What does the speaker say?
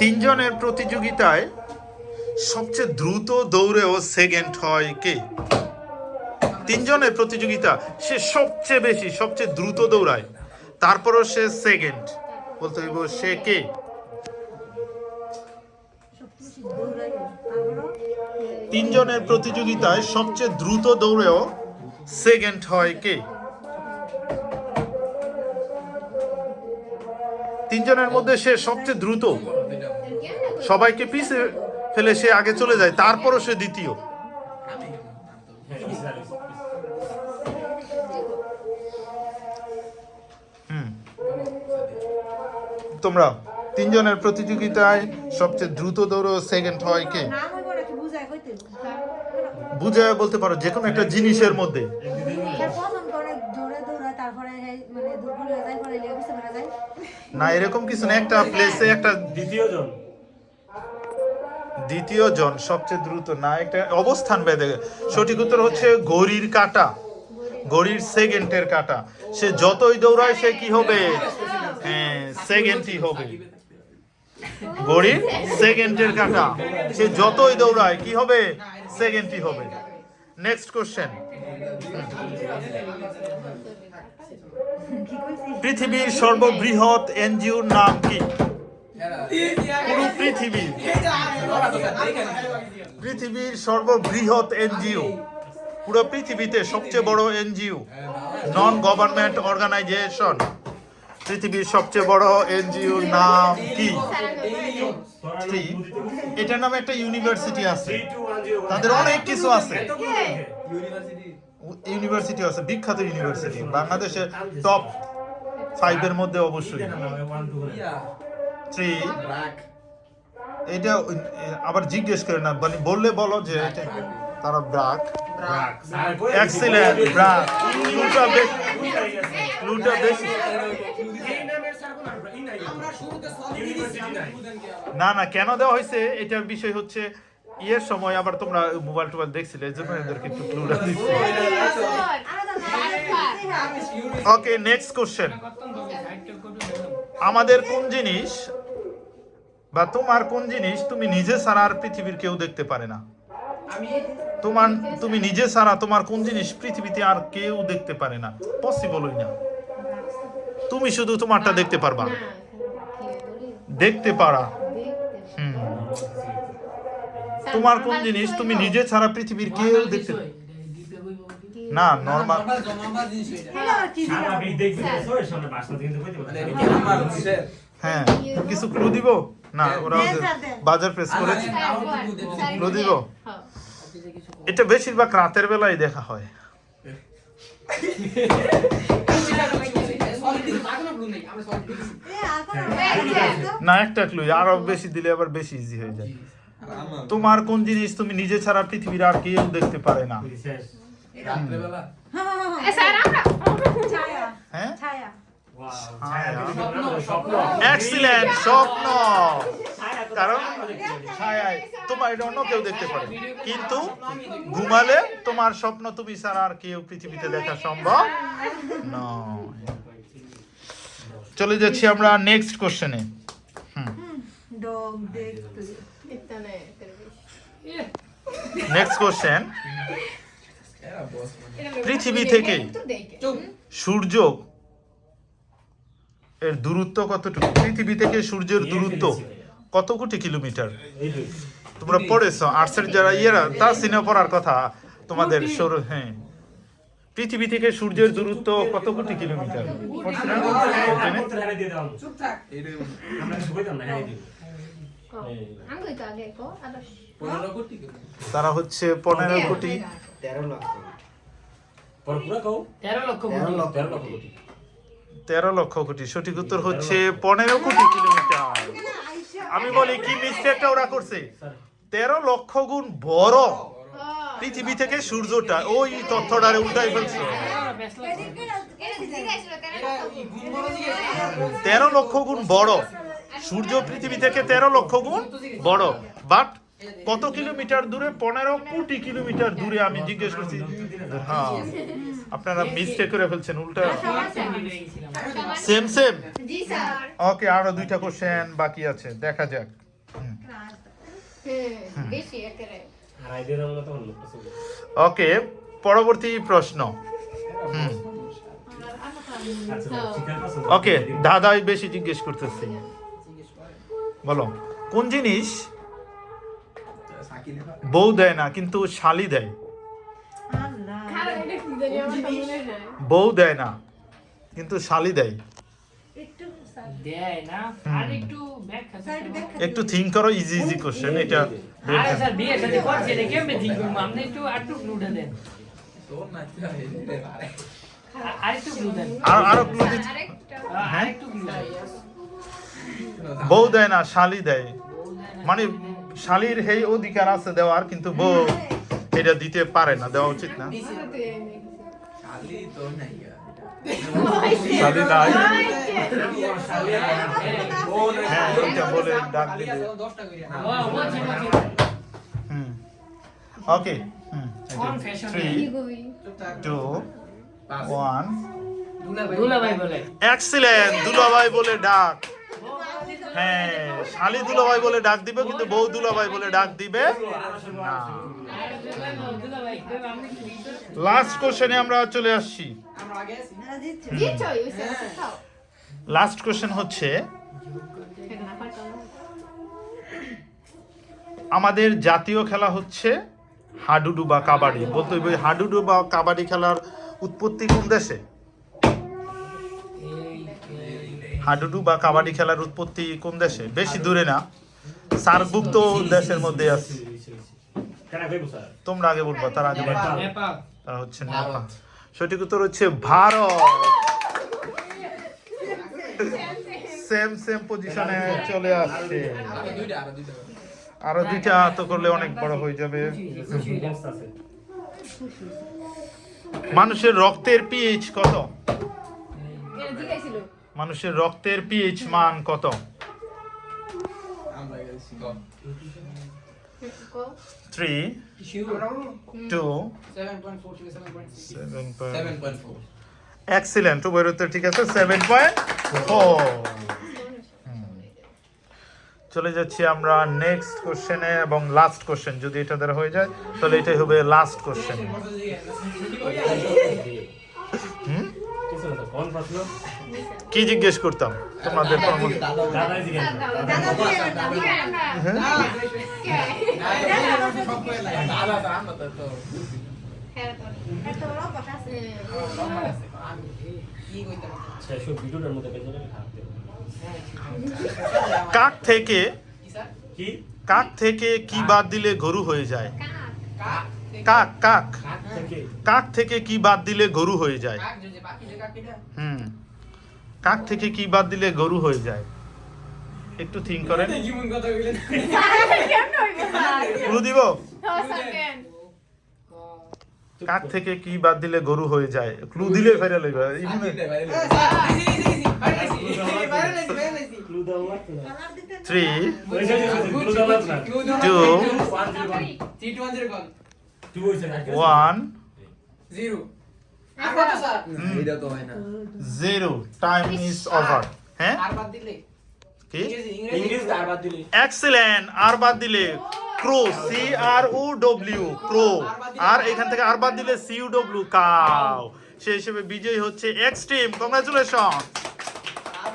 তিনজনের প্রতিযোগিতায় সবচেয়ে দ্রুত দৌড়েও সেকেন্ড হয় কে? তিনজনের প্রতিযোগিতা সে সবচেয়ে বেশি, সবচেয়ে দ্রুত দৌড়ায়। তারপরও সে সেকেন্ড। বলতে হইব সে কে? তিনজনের প্রতিযোগিতায় সবচেয়ে দ্রুত দৌড়েও সেকেন্ড হয় কে? তিনজনের মধ্যে সে সবচেয়ে দ্রুত সবাইকে পিছে ফেলে সে আগে চলে যায় তারপরও সে দ্বিতীয়। হুম। তোমরা তিনজনের প্রতিযোগিতায় সবচেয়ে দ্রুত দৌড় সেকেন্ড হয় কে? না হইব নাকি বুঝাই কইতে বুঝায় বলতে পারো যে কোনো একটা জিনিসের মধ্যে। না এরকম কিছু না একটা প্লেসে একটা দ্বিতীয় জন দ্বিতীয় জন সবচেয়ে দ্রুত না, একটা অবস্থান বেঁধে সঠিক উত্তর হচ্ছে ঘড়ির কাটা। ঘড়ির সেকেন্ডের কাটা। সে যতই দৌড়ায়, সে কি হবে? হ্যাঁ সেকেন্ডই হবে। ঘড়ির সেকেন্ডের কাটা। সে যতই দৌড়ায়, কি হবে? সেকেন্ডই হবে। নেক্সট কোশ্চেন পৃথিবীর সর্ববৃহৎ এনজিওর নাম কি? পুরো পৃথিবী। পৃথিবীর সর্ববৃহৎ এনজিও। পুরো পৃথিবীতে সবচেয়ে বড় এনজিও। নন গভর্নমেন্ট অর্গানাইজেশন পৃথিবীর সবচেয়ে বড় এনজিওর নাম কি? এটার নামে একটা ইউনিভার্সিটি আছে। তাদের অনেক কিছু আছে। ইউনিভার্সিটি আছে, বিখ্যাত ইউনিভার্সিটি। বাংলাদেশের টপ ফাইভের মধ্যে অবশ্যই। থ্রি এটা আবার জিজ্ঞেস করে না মানে বললে বলো যে এটা তারা ব্রাক। এক্সিলেন্ট ব্রাক। ক্লুটা বেশি ক্লুটা বেশি। না না কেন দেওয়া হয়েছে? এটার বিষয় হচ্ছে ইয়ের সময় আবার তোমরা মোবাইল টোবাইল দেখছিলে এই জন্য এদেরকে একটু ক্লুটা দিচ্ছি। ওকে নেক্সট কোশ্চেন আমাদের কোন জিনিস বা তোমার কোন জিনিস তুমি নিজে ছাড়া আর পৃথিবীর কেউ দেখতে পারে না? তোমার তুমি নিজে ছাড়া তোমার কোন জিনিস পৃথিবীতে আর কেউ দেখতে পারে না? পসিবলই না। তুমি শুধু তোমারটা দেখতে পারবা। দেখতে পারা। হুম। তোমার কোন জিনিস তুমি নিজে ছাড়া পৃথিবীর কেউ দেখতে না। নর্মাল এটা কি হ্যাঁ কিছু ক্লু দিব? না ওরা। বাজার প্রেস করেছে। ক্লু দিব? এটা বেশিরভাগ রাতের বেলায় দেখা হয়। এ না একটা ক্লু আরও বেশি দিলে আবার বেশি ইজি হয়ে যায়। তোমার কোন জিনিস তুমি নিজে ছাড়া পৃথিবীর আর কেউ দেখতে পারে না। ছায়া। হ্যাঁ? ছায়া। এক্সিলেন্ট স্বপ্ন কারণ তোমার এটা অন্য কেউ দেখতে পারে। কিন্তু ঘুমালে তোমার স্বপ্ন তুমি ছাড়া আর কেউ পৃথিবীতে দেখা সম্ভব নয়। চলে যাচ্ছি আমরা নেক্সট কোশ্চেনে নেক্সট কোশ্চেন পৃথিবী থেকে সূর্য এর দূরত্ব কতটুকু? পৃথিবী থেকে সূর্যের দূরত্ব কত কোটি কিলোমিটার? তোমরা পড়েছো আর্টসের যারা ইয়েরা তা সিনে পড়ার কথা তোমাদের সৌর হ্যাঁ। পৃথিবী থেকে সূর্যের দূরত্ব কত কোটি কিলোমিটার? এখানে? তারা হচ্ছে পনেরো কোটি। তেরো লক্ষ। তেরো লক্ষ তেরো লক্ষ কোটি। তেরো লক্ষ কোটি। সঠিক উত্তর হচ্ছে পনেরো কোটি কিলোমিটার। আমি বলি কি মিস্টেকটা ওরা করছে? তেরো লক্ষ গুণ বড়। পৃথিবী থেকে সূর্যটা ওই তথ্যটারে উল্টাই ফেলছে। তেরো লক্ষ গুণ বড়। সূর্য পৃথিবী থেকে তেরো লক্ষ গুণ বড়। বাট কত কিলোমিটার দূরে? পনেরো কোটি কিলোমিটার দূরে আমি জিজ্ঞেস করছি। হ্যাঁ। আপনারা মিস্টেক করে ফেলছেন উল্টা। সেম সেম জি স্যার। ওকে আরও দুইটা কোশ্চেন বাকি আছে দেখা যাক। ওকে পরবর্তী প্রশ্ন। হুম। আচ্ছা ঠিক আছে ওকে দাদাই বেশি জিজ্ঞেস করতেছি। বলো কোন জিনিস বউ দেয় না কিন্তু শালি দেয়? বউ দেয় না কিন্তু শালি দেয়। একটু থিঙ্ক করো ইজি ইজি কোশ্চেন এটা আরে ক্লু বউ দেয় না শালি দেয়। মানে শালির হেই অধিকার আছে দেওয়ার কিন্তু বউ এটা দিতে পারে না দেওয়া উচিত না। হ্যাঁ। এটা বলে ডাক ও বলছি হুম ওকে হুম দুলাভাই বলে। এক্সিলেন্ট দুলাভাই বলে ডাক। হ্যাঁ শালি দুলাভাই বলে ডাক দিবে কিন্তু বউ দুলাভাই বলে ডাক দিবে না। লাস্ট কোশ্চেনে আমরা চলে আসছি। লাস্ট কোশ্চেন হচ্ছে। আমাদের জাতীয় খেলা হচ্ছে হাডুডু বা কাবাডি। বলতে হবে হাডুডু বা কাবাডি খেলার উৎপত্তি কোন দেশে? হাডুডু বা কাবাডি খেলার উৎপত্তি কোন দেশে? বেশি দূরে না। সার্কভুক্ত দেশের মধ্যে আছে। তোমরা আগে বলবা তার আগে নেপাল। তারা হচ্ছে নেপাল সঠিক উত্তর হচ্ছে ভারত। সেম সেম পজিশনে চলে আসছে। আরও দুইটা তো করলে অনেক বড় হয়ে যাবে। মানুষের রক্তের পিএইচ কত? মানুষের রক্তের পিএইচ মান কত? থ্রি টু সেভেন এক্সিলেন্ট উভয়ের উত্তর ঠিক আছে? সেভেন পয়েন্ট ফোর চলে যাচ্ছি আমরা নেক্সট কোশ্চেনে এবং লাস্ট কোশ্চেন যদি এটা দ্বারা হয়ে যায় তাহলে এটাই হবে লাস্ট কোশ্চেন হুম কিছু না স্যার কোন প্রশ্ন কি জিজ্ঞেস করতাম তোমাদের হ্যাঁ কাক থেকে কি কাক থেকে কি বাদ দিলে গরু হয়ে যায়? কাক কাক কাক। কাক থেকে। কি বাদ দিলে গরু হয়ে যায়? হুম। কাক থেকে কি বাদ দিলে গরু হয়ে যায়? একটু থিঙ্ক করেন। ক্লু দিব কাক থেকে কি বাদ দিলে গরু হয়ে যায়? ক্লু দিলে ফেরে লইবা three two one zero time is over হ্যাঁ কি? আর বাদ এক্সিলেন্ট আর বাদ দিলে ক্রো সি আর ও ডব্লিউ ক্রো আর এখান থেকে আর বাদ দিলে সি ইউ ডব্লিউ কাউ সেই হিসেবে বিজয়ী হচ্ছে এক্স টিম কংগ্রাচুলেশন